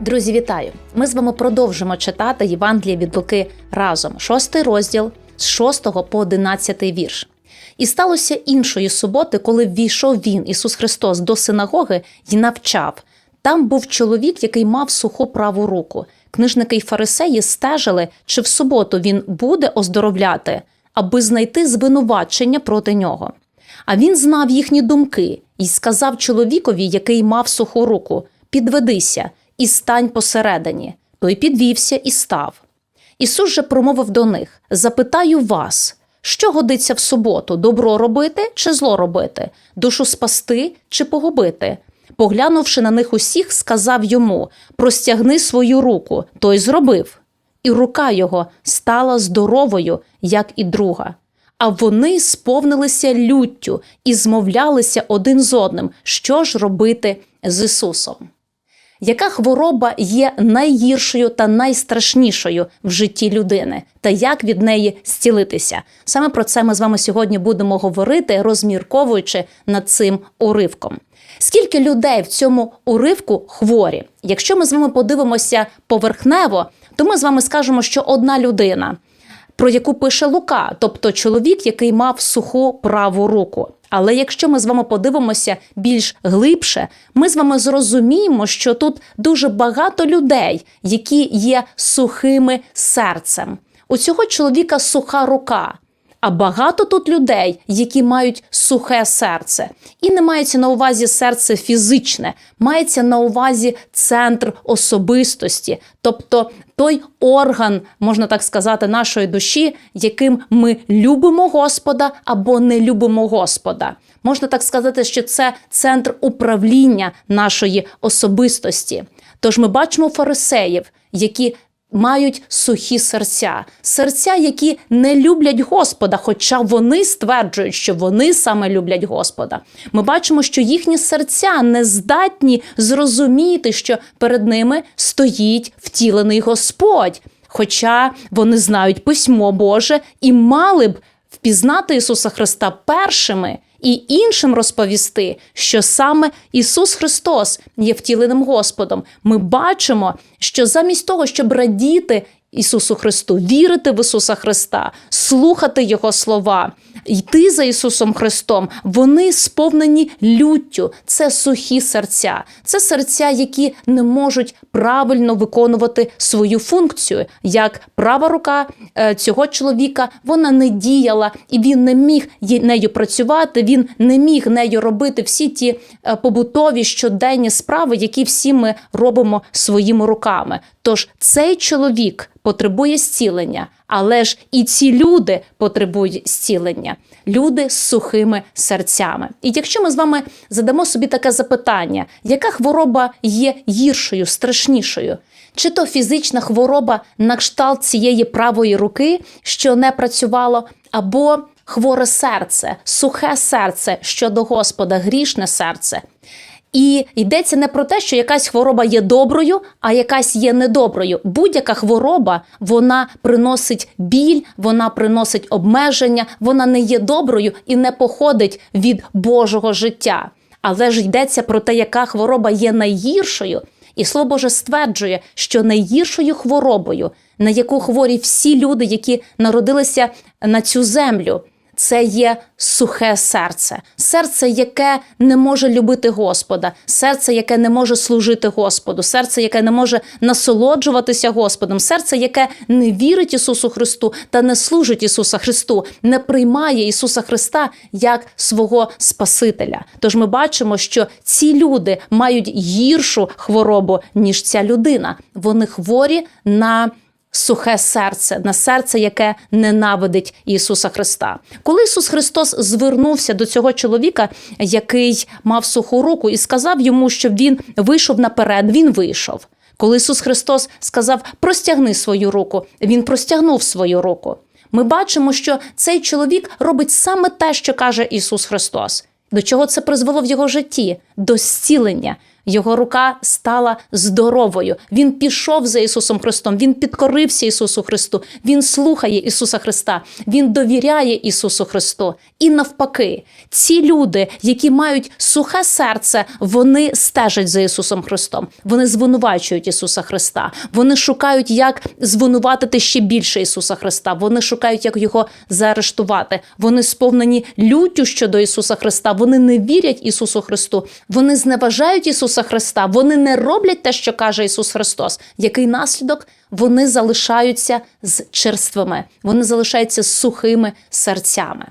Друзі, вітаю! Ми з вами продовжимо читати Євангеліє від Луки разом, шостий розділ з 6 по 11 вірш. І сталося іншої суботи, коли ввійшов він, Ісус Христос, до синагоги і навчав. Там був чоловік, який мав суху праву руку. Книжники й фарисеї стежили, чи в суботу він буде оздоровляти, аби знайти звинувачення проти нього. А він знав їхні думки і сказав чоловікові, який мав суху руку: Підведися і стань посередині. Той підвівся і став. Ісус же промовив до них: Запитаю вас, що годиться в суботу: добро робити чи зло робити, душу спасти чи погубити? Поглянувши на них усіх, сказав йому: Простягни свою руку. Той зробив. І рука його стала здоровою, як і друга. А вони сповнилися люттю і змовлялися один з одним, що ж робити з Ісусом. Яка хвороба є найгіршою та найстрашнішою в житті людини, та як від неї зцілитися? Саме про це ми з вами сьогодні будемо говорити, розмірковуючи над цим уривком. Скільки людей в цьому уривку хворі? Якщо ми з вами подивимося поверхнево, то ми з вами скажемо, що одна людина, про яку пише Лука, тобто чоловік, який мав суху праву руку. Але якщо ми з вами подивимося більш глибше, ми з вами зрозуміємо, що тут дуже багато людей, які є сухими серцем. У цього чоловіка суха рука. А багато тут людей, які мають сухе серце, і не мається на увазі серце фізичне, мається на увазі центр особистості, тобто той орган, можна так сказати, нашої душі, яким ми любимо Господа або не любимо Господа. Можна так сказати, що це центр управління нашої особистості. Тож ми бачимо фарисеїв, які мають сухі серця, серця, які не люблять Господа, хоча вони стверджують, що вони саме люблять Господа. Ми бачимо, що їхні серця не здатні зрозуміти, що перед ними стоїть втілений Господь. Хоча вони знають письмо Боже і мали б впізнати Ісуса Христа першими і іншим розповісти, що саме Ісус Христос є втіленим Господом. Ми бачимо, що замість того, щоб радіти Ісусу Христу, вірити в Ісуса Христа, слухати Його слова, йти за Ісусом Христом, вони сповнені люттю. Це сухі серця, це серця, які не можуть правильно виконувати свою функцію. Як права рука е, цього чоловіка вона не діяла, і він не міг нею працювати. Він не міг нею робити всі ті е, побутові щоденні справи, які всі ми робимо своїми руками. Тож цей чоловік потребує зцілення, але ж і ці люди потребують зцілення, люди з сухими серцями. І якщо ми з вами задамо собі таке запитання, яка хвороба є гіршою, страшнішою? Чи то фізична хвороба на кшталт цієї правої руки, що не працювало, або хворе серце, сухе серце щодо Господа, грішне серце. І йдеться не про те, що якась хвороба є доброю, а якась є недоброю. Будь-яка хвороба вона приносить біль, вона приносить обмеження, вона не є доброю і не походить від Божого життя. Але ж йдеться про те, яка хвороба є найгіршою. І слово Боже стверджує, що найгіршою хворобою, на яку хворі всі люди, які народилися на цю землю, це є сухе серце, серце, яке не може любити Господа, серце, яке не може служити Господу, серце, яке не може насолоджуватися Господом, серце, яке не вірить Ісусу Христу та не служить Ісуса Христу, не приймає Ісуса Христа як свого Спасителя. Тож ми бачимо, що ці люди мають гіршу хворобу, ніж ця людина. Вони хворі на Сухе серце, на серце, яке ненавидить Ісуса Христа. Коли Ісус Христос звернувся до цього чоловіка, який мав суху руку, і сказав йому, щоб він вийшов наперед, він вийшов. Коли Ісус Христос сказав простягни свою руку, він простягнув свою руку. Ми бачимо, що цей чоловік робить саме те, що каже Ісус Христос. До чого це призвело в його житті? До зцілення. Його рука стала здоровою. Він пішов за Ісусом Христом. Він підкорився Ісусу Христу. Він слухає Ісуса Христа. Він довіряє Ісусу Христу. І навпаки, ці люди, які мають сухе серце, вони стежать за Ісусом Христом. Вони звинувачують Ісуса Христа. Вони шукають, як звинуватити ще більше Ісуса Христа. Вони шукають, як його заарештувати. Вони сповнені люттю щодо Ісуса Христа. Вони не вірять Ісусу Христу. Вони зневажають Ісуса Христа. Вони не роблять те, що каже Ісус Христос. Який наслідок? Вони залишаються з черствими, вони залишаються з сухими серцями.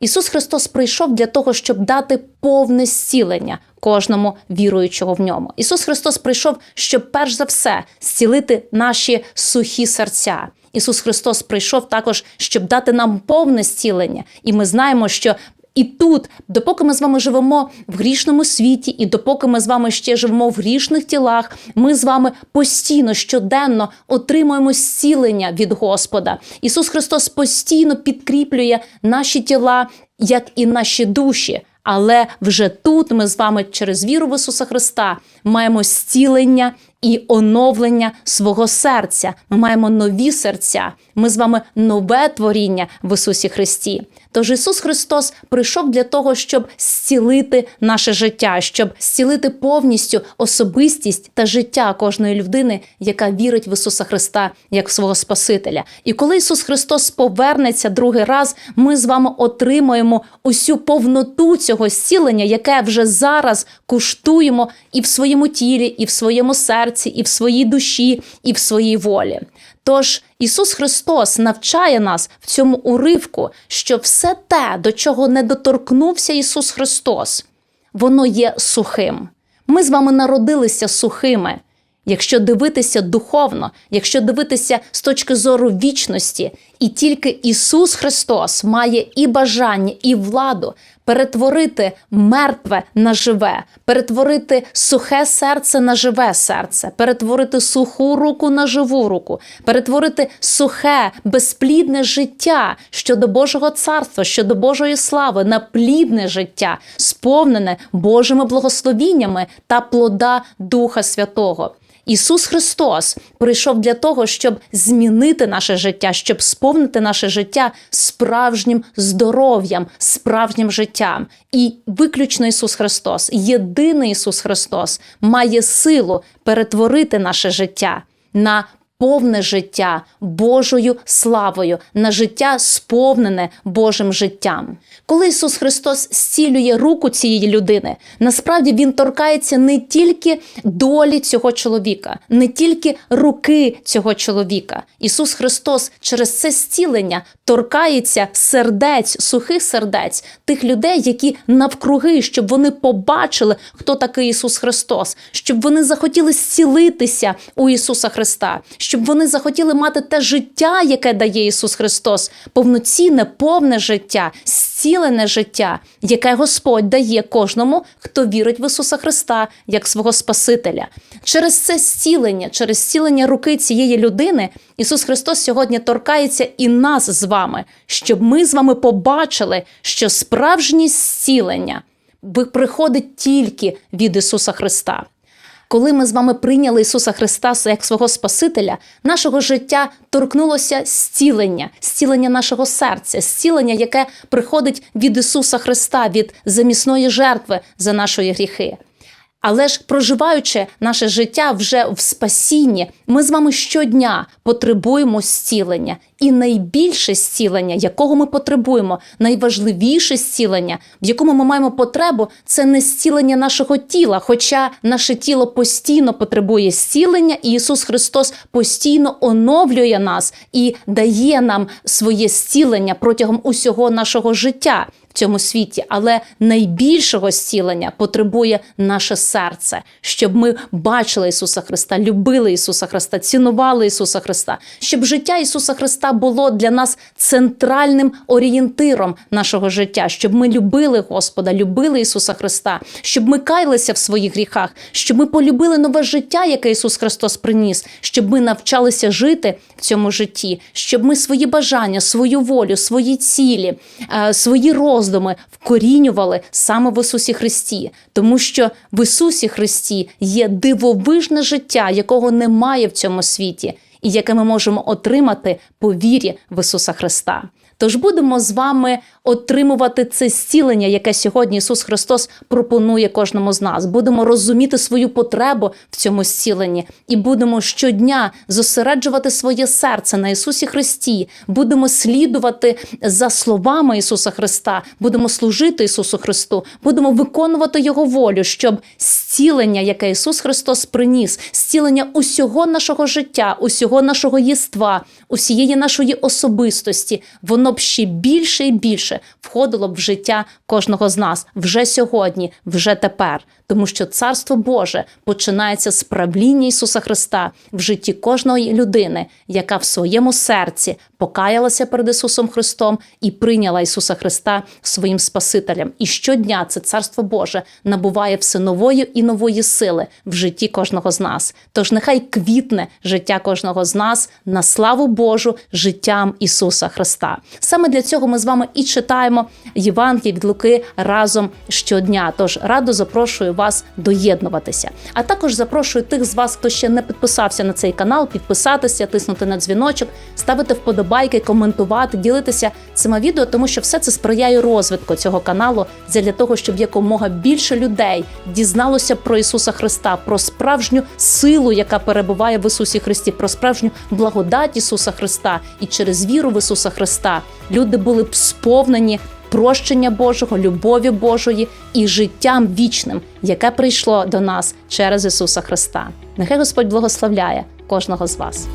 Ісус Христос прийшов для того, щоб дати повне зцілення кожному віруючого в ньому. Ісус Христос прийшов, щоб перш за все зцілити наші сухі серця. Ісус Христос прийшов також, щоб дати нам повне зцілення. І ми знаємо, що і тут, допоки ми з вами живемо в грішному світі, і допоки ми з вами ще живемо в грішних тілах, ми з вами постійно щоденно отримуємо зцілення від Господа. Ісус Христос постійно підкріплює наші тіла, як і наші душі. Але вже тут ми з вами через віру в Ісуса Христа маємо зцілення і оновлення свого серця. Ми маємо нові серця. Ми з вами нове творіння в Ісусі Христі. Тож Ісус Христос прийшов для того, щоб зцілити наше життя, щоб зцілити повністю особистість та життя кожної людини, яка вірить в Ісуса Христа як в свого Спасителя. І коли Ісус Христос повернеться другий раз, ми з вами отримаємо усю повноту цього зцілення, яке вже зараз куштуємо і в своєму тілі, і в своєму серці, і в своїй душі, і в своїй волі. Тож Ісус Христос навчає нас в цьому уривку, що все те, до чого не доторкнувся Ісус Христос, воно є сухим. Ми з вами народилися сухими. Якщо дивитися духовно, якщо дивитися з точки зору вічності, і тільки Ісус Христос має і бажання, і владу перетворити мертве на живе, перетворити сухе серце на живе серце, перетворити суху руку на живу руку, перетворити сухе, безплідне життя щодо Божого царства, щодо Божої слави, на плідне життя, сповнене Божими благословіннями та плода Духа Святого. Ісус Христос прийшов для того, щоб змінити наше життя, щоб сповнити наше життя справжнім здоров'ям, справжнім життям. І виключно Ісус Христос, єдиний Ісус Христос, має силу перетворити наше життя на повне життя Божою славою, на життя сповнене Божим життям. Коли Ісус Христос зцілює руку цієї людини, насправді Він торкається не тільки долі цього чоловіка, не тільки руки цього чоловіка. Ісус Христос через це зцілення торкається сердець, сухих сердець тих людей, які навкруги, щоб вони побачили, хто такий Ісус Христос, щоб вони захотіли зцілитися у Ісуса Христа, щоб вони захотіли мати те життя, яке дає Ісус Христос, повноцінне, повне життя, зцілене життя, яке Господь дає кожному, хто вірить в Ісуса Христа як свого Спасителя. Через це зцілення, через зцілення руки цієї людини, Ісус Христос сьогодні торкається і нас з вами, щоб ми з вами побачили, що справжнє зцілення приходить тільки від Ісуса Христа. Коли ми з вами прийняли Ісуса Христа як свого Спасителя, нашого життя торкнулося зцілення, зцілення нашого серця, зцілення, яке приходить від Ісуса Христа, від замісної жертви за нашої гріхи. Але ж проживаючи наше життя вже в спасінні, ми з вами щодня потребуємо зцілення. І найбільше зцілення, якого ми потребуємо, найважливіше зцілення, в якому ми маємо потребу, це не зцілення нашого тіла. Хоча наше тіло постійно потребує зцілення, і Ісус Христос постійно оновлює нас і дає нам своє зцілення протягом усього нашого життя цьому світі, але найбільшого зцілення потребує наше серце, щоб ми бачили Ісуса Христа, любили Ісуса Христа, цінували Ісуса Христа, щоб життя Ісуса Христа було для нас центральним орієнтиром нашого життя, щоб ми любили Господа, любили Ісуса Христа, щоб ми каялися в своїх гріхах, щоб ми полюбили нове життя, яке Ісус Христос приніс, щоб ми навчалися жити в цьому житті, щоб ми свої бажання, свою волю, свої цілі, е, свої роздуми, роздуми вкорінювали саме в Ісусі Христі, тому що в Ісусі Христі є дивовижне життя, якого немає в цьому світі, і яке ми можемо отримати по вірі в Ісуса Христа. Тож будемо з вами отримувати це зцілення, яке сьогодні Ісус Христос пропонує кожному з нас. Будемо розуміти свою потребу в цьому зціленні і будемо щодня зосереджувати своє серце на Ісусі Христі. Будемо слідувати за словами Ісуса Христа, будемо служити Ісусу Христу, будемо виконувати Його волю, щоб зцілення, яке Ісус Христос приніс, зцілення усього нашого життя, усього нашого єства, усієї нашої особистості, воно б ще більше і більше входило б в життя кожного з нас вже сьогодні, вже тепер. Тому що Царство Боже починається з правління Ісуса Христа в житті кожної людини, яка в своєму серці покаялася перед Ісусом Христом і прийняла Ісуса Христа своїм Спасителем. І щодня це Царство Боже набуває все нової і нової сили в житті кожного з нас. Тож нехай квітне життя кожного з нас на славу Божу життям Ісуса Христа. Саме для цього ми з вами і читаємо Євангеліє від Луки разом щодня. Тож радо запрошую вас доєднуватися. А також запрошую тих з вас, хто ще не підписався на цей канал, підписатися, тиснути на дзвіночок, ставити вподобайки, коментувати, ділитися цими відео, тому що все це сприяє розвитку цього каналу для того, щоб якомога більше людей дізналося про Ісуса Христа, про справжню силу, яка перебуває в Ісусі Христі, про справжню благодать Ісуса Христа, і через віру в Ісуса Христа люди були б сповнені прощення Божого, любові Божої і життям вічним, яке прийшло до нас через Ісуса Христа. Нехай Господь благословляє кожного з вас.